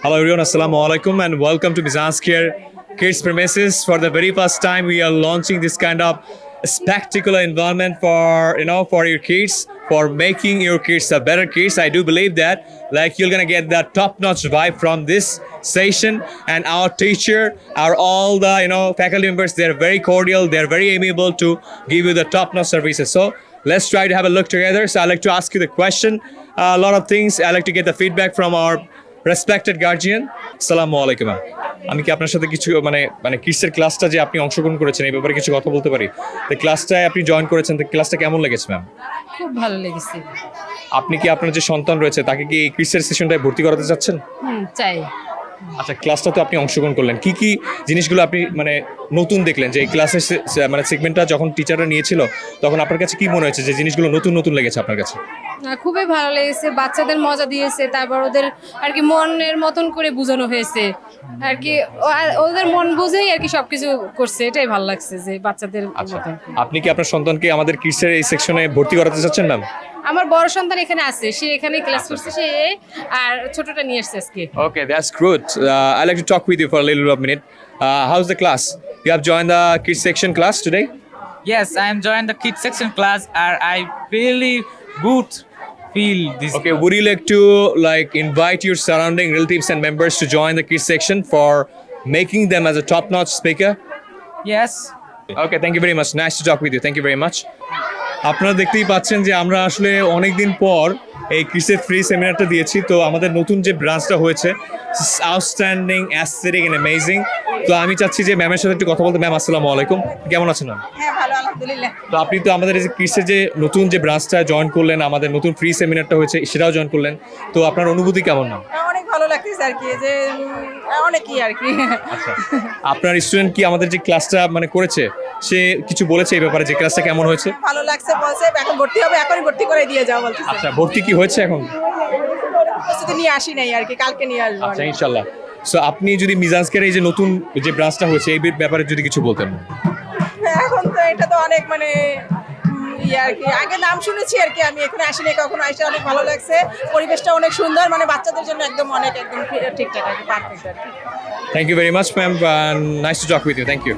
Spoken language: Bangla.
Hello everyone, Assalamu alaikum and welcome to Mizan's Care Kids Premises. For the very first time, we are launching this kind of spectacular environment for you know for your kids, for making your kids a better kids. I do believe that like you're gonna get that top-notch vibe from this session and our teacher, our all the you know faculty members, they're very cordial, they're very amiable to give you the top-notch services. So let's try to have a look together. So I'd like to ask you the question. Uh, a lot of things. I'd like to get the feedback from our respected guardian সালামু আলাইকুম। আমি কি আপনার সাথে কিছু মানে মানে কিসের ক্লাসটা যে আপনি অংশগ্রহণ করেছেন এই ব্যাপারে কিছু কথা বলতে পারি? তো ক্লাসটায় আপনি জয়েন করেছেন তো ক্লাসটা কেমন লেগেছে ম্যাম খুব ভালো লেগেছে। আপনি কি আপনার যে সন্তান রয়েছে তাকে কি এই সেশনটায় ভর্তি করাতে চাচ্ছেন? হুম চাই। আচ্ছা ক্লাসটা তো আপনি অংশগ্রহণ করলেন। কি কি জিনিসগুলো আপনি মানে নতুন দেখলেন? যে এই ক্লাসের মানে সেগমেন্টটা যখন টিচাররা নিয়েছিল তখন আপনার কাছে কি মনে হয়েছে যে জিনিসগুলো নতুন নতুন লেগেছে আপনার কাছে? খুবই ভালো লেগেছে। বাচ্চাদের মজা দিয়েছে তারপর ওদের আর কি মনের মতন করে বোঝানো হয়েছে। আর কি ওদের মন বুঝেই আর কি সবকিছু করছে। এটাই ভালো লাগছে যে বাচ্চাদের আচ্ছা আপনি কি আপনার সন্তানকে আমাদের কিসের এই সেকশনে ভর্তি করাতে চাচ্ছেন ম্যাম আমার বড় সন্তান এখানে আছে সে এখানে ক্লাস করছে সে আর ছোটটা নিয়ে আসছে আজকে Okay, that's good. Uh, I'd like to talk with you for a little bit of minute. Uh, how's the class? You have joined the kids section class today? Yes, I am joined the kids section class and I really good feel this. Okay, would you like to like invite your surrounding relatives and members to join the kids section for making them as a top-notch speaker? Yes. Okay, thank you very much. Nice to talk with you. Thank you very much. আপনারা দেখতেই পাচ্ছেন যে আমরা আসলে অনেক দিন পর এই ক্রিসের ফ্রি সেমিনারটা দিয়েছি। তো আমাদের নতুন যে ব্রাঞ্চটা হয়েছে আউটস্ট্যান্ডিং অ্যাস্থেটিক এন্ড অ্যামেজিং তো আমি চাচ্ছি যে ম্যামের সাথে একটু কথা বলতে। ম্যাম আসসালামু আলাইকুম। কেমন আছেন ম্যাম? হ্যাঁ ভালো আলহামদুলিল্লাহ। তো আপনি তো আমাদের এই যে ক্রিসের যে নতুন যে ব্রাঞ্চটা জয়েন করলেন আমাদের নতুন ফ্রি সেমিনারটা হয়েছে সেটাও জয়েন করলেন। তো আপনার অনুভূতি কেমন না ভালো লাগতেছে আর কি যে অনেকই আর কি। আচ্ছা আপনার স্টুডেন্ট কি আমাদের যে ক্লাসটা মানে করেছে সে কিছু বলেছে এই ব্যাপারে যে ক্লাসটা কেমন হয়েছে? ভালো লাগছে বলছে এখন ভর্তি হবে এখনই ভর্তি করে দিয়ে যাও বলতেছে আচ্ছা ভর্তি কি হয়েছে এখন? প্রস্তুতি নিয়ে আসি নাই আর কি কালকে নিয়ে আসব। আচ্ছা ইনশাল্লাহ সো আপনি যদি মিজান্সকের এই যে নতুন যে ব্রাঞ্চটা হয়েছে এই ব্যাপারে যদি কিছু বলতেন। হ্যাঁ, এখন তো এটা তো অনেক মানে ইয়ে আর কি। আগে নাম শুনেছি আর কি আমি, এখানে আসিনি, কখনো আসে, অনেক ভালো লাগছে। পরিবেশটা অনেক সুন্দর মানে বাচ্চাদের জন্য একদম অনেক, একদম ঠিকঠাক আর কি পারফেক্ট আর কি। Thank you very much ma'am nice to talk with you thank you